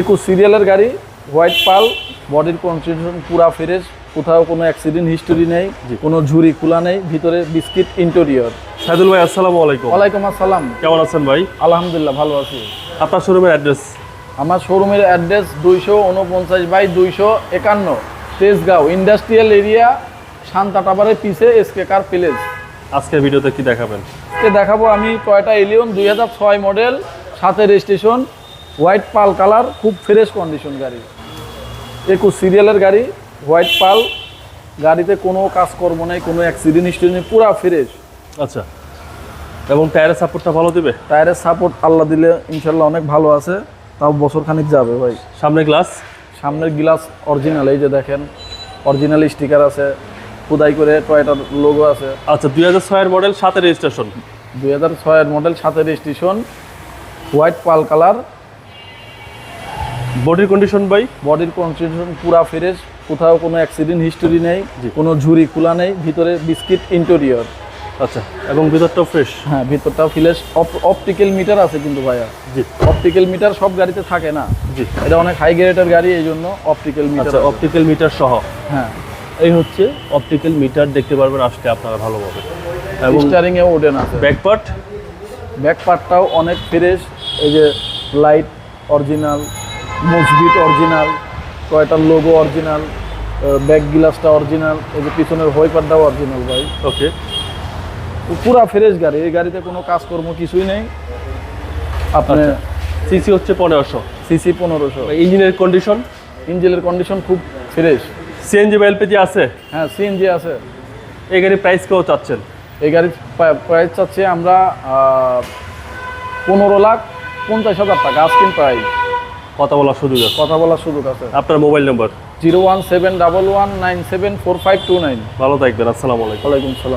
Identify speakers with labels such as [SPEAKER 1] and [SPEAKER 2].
[SPEAKER 1] একুশ সিরিয়ালের গাড়ি হোয়াইট পাল বডির কনস্টিটিউশন পুরা ফ্রেশ কোথাও কোনো অ্যাক্সিডেন্ট হিস্টোরি নেই কোনো ঝুরি খোলা নেই ভিতরে বিস্কিট ইন্টেরিয়র
[SPEAKER 2] সাইদুল ভাই আসসালামু আলাইকুম।
[SPEAKER 1] ওয়ালাইকুম আসসালাম।
[SPEAKER 2] কেমন আছেন ভাই?
[SPEAKER 1] আলহামদুলিল্লাহ ভালো আছি।
[SPEAKER 2] আপনার শোরুমের অ্যাড্রেস
[SPEAKER 1] আমার শোরুমের অ্যাড্রেস দুইশো উনপঞ্চাশ বাই দুইশো একান্ন তেজগাঁও ইন্ডাস্ট্রিয়াল এরিয়া শান্তা টাবারের পিছে এসকে কার প্লেস
[SPEAKER 2] আজকের ভিডিওতে কি দেখাবেন?
[SPEAKER 1] আজকে দেখাবো আমি টয়টা এলিয়ন দুই হাজার ছয় মডেল সাথে রেজিস্ট্রেশন হোয়াইট পাল কালার খুব ফ্রেশ কন্ডিশন গাড়ি। একুশ সিরিয়ালের গাড়ি হোয়াইট পাল। গাড়িতে কোনো কাজকর্ম নেই কোনো অ্যাক্সিডেন্ট হিস্ট্রি নেই পুরা ফ্রেশ
[SPEAKER 2] আচ্ছা। এবং টায়ারের সাপোর্টটা ভালো দিবে?
[SPEAKER 1] টায়ারের সাপোর্ট আল্লাহ দিলে ইনশাল্লাহ অনেক ভালো আছে। তাও বছর খানিক যাবে ভাই।
[SPEAKER 2] সামনে গ্লাস
[SPEAKER 1] সামনের গ্লাস অরিজিনাল এই যে দেখেন অরিজিনাল স্টিকার আছে। খোদাই করে টয়টার লোগো আছে।
[SPEAKER 2] আচ্ছা দুই হাজার ছয়ের মডেল সাথে রেজিস্ট্রেশন
[SPEAKER 1] দুই হাজার ছয়ের মডেল সাথে রেজিস্ট্রেশন হোয়াইট পাল কালার
[SPEAKER 2] বডির কন্ডিশন ভাই?
[SPEAKER 1] বডির কনস্টিটিউশন পুরা ফ্রেশ কোথাও কোনো অ্যাক্সিডেন্ট হিস্টোরি নেই। কোনো ঝুরি খোলা নেই ভিতরে বিস্কিট ইন্টেরিয়র
[SPEAKER 2] আচ্ছা এবং ভিতরটাও ফ্রেশ
[SPEAKER 1] হ্যাঁ ভিতরটাও ফ্রেশ অপটিক্যাল মিটার আছে কিন্তু ভাইয়া।
[SPEAKER 2] জি।
[SPEAKER 1] অপটিক্যাল মিটার সব গাড়িতে থাকে না।
[SPEAKER 2] জি।
[SPEAKER 1] এটা অনেক হাই গ্রেডের গাড়ি এই জন্য অপটিক্যাল মিটার
[SPEAKER 2] অপটিক্যাল মিটার সহ?
[SPEAKER 1] হ্যাঁ।
[SPEAKER 2] এই হচ্ছে অপটিক্যাল মিটার দেখতে পারবেন আসলে আপনারা ভালোভাবে এবং
[SPEAKER 1] স্টারিং এ ওডেন আছে।
[SPEAKER 2] ব্যাকপার্ট
[SPEAKER 1] ব্যাক পার্টটাও অনেক ফ্রেশ এই যে লাইট অরিজিনাল মুসবিট অরিজিনাল কয়টার লোগো অরিজিনাল ব্যাক গ্লাসটা অরিজিনাল এই যে পিছনের হোয়াইপারটাও অরিজিনাল ভাই।
[SPEAKER 2] ওকে
[SPEAKER 1] পুরা ফ্রেশ গাড়ি এই গাড়িতে কোনো কাজকর্ম কিছুই নেই। আপনি
[SPEAKER 2] আচ্ছা। সিসি হচ্ছে পনেরোশো।
[SPEAKER 1] সিসি পনেরোশো।
[SPEAKER 2] ইঞ্জিনের কন্ডিশন
[SPEAKER 1] ইঞ্জিনের কন্ডিশন খুব ফ্রেশ
[SPEAKER 2] সিএনজি বা এলপিজি আছে?
[SPEAKER 1] হ্যাঁ সিএনজি আছে।
[SPEAKER 2] এই গাড়ির প্রাইস কেউ চাচ্ছেন?
[SPEAKER 1] এই গাড়ির প্রাইস চাচ্ছি আমরা পনেরো লাখ পঞ্চাশ হাজার টাকা আজকিন প্রাইস
[SPEAKER 2] কথা বলার সুযোগ আছে।
[SPEAKER 1] কথা বলার সুযোগ আছে।
[SPEAKER 2] আপনার mobile number?
[SPEAKER 1] Zero one seven double one nine seven four five two nine.
[SPEAKER 2] ভালো থাকবেন আসসালামু আলাইকুম।
[SPEAKER 1] ওয়ালাইকুম সালাম।